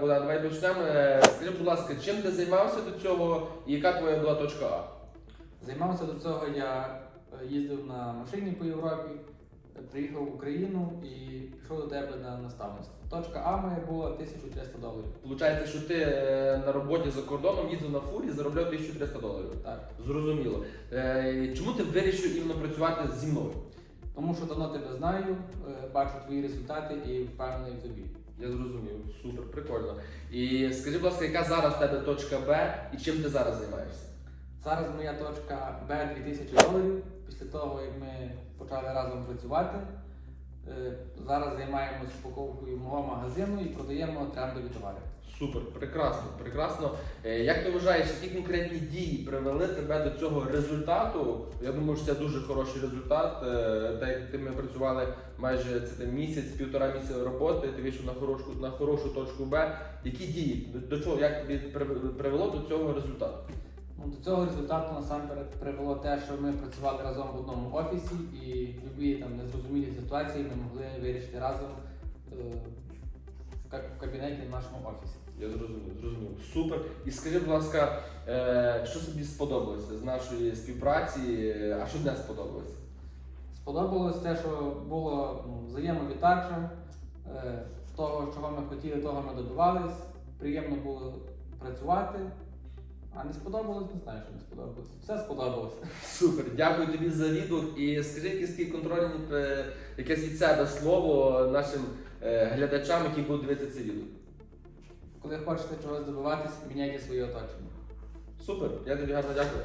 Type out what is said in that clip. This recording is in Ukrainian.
Богдан, давай почнемо. Е, Скажи, будь ласка, чим ти займався до цього і яка твоя була точка А? Займався до цього, я е, їздив на машині по Європі, приїхав в Україну і пішов до тебе на наставництво. Точка А моя була 1300 доларів. Получається, що ти е, на роботі за кордоном їздив на фурі, заробляв 1300 доларів. Так. Зрозуміло. Чому ти вирішив іменно працювати зі мною? Тому що давно тебе знаю, бачу твої результати і впевнений в тобі. Я зрозумів, супер, прикольно. І скажи, будь ласка, яка зараз в тебе точка Б і чим ти зараз займаєшся? Зараз моя точка Б 2000 доларів. Після того, як ми почали разом працювати, зараз займаємося упаковкою мого магазину і продаємо трендові товари. Супер, прекрасно, прекрасно. Е, Як ти вважаєш, які конкретні дії привели тебе до цього результату? Я думаю, що це дуже хороший результат. Е, Так як ти ми працювали майже це місяць, півтора місяця роботи, ти вийшов на хорошу на хорошу точку Б. Які дії? До, до чого як тобі привело до цього результату? Ну, до цього результату насамперед привело те, що ми працювали разом в одному офісі і любі там незрозумілі ситуації ми могли вирішити разом е, в кабінеті в нашому офісі. Я зрозумів, зрозумів. Супер. І скажи, будь ласка, е, що собі сподобалося з нашої співпраці, а що не сподобалося? Сподобалось те, що було ну, взаємовіддача, е, того, чого ми хотіли, того ми добивались. Приємно було працювати. А не сподобалось, не знаю, що не сподобалось. Все сподобалось. Супер, дякую тобі за відгук. І скажи якісь такі контрольні е, якесь від себе слово нашим е, глядачам, які будуть дивитися це відео. Коли хочете чогось добиватись, міняйте своє оточення. Супер, я тобі гарно дякую.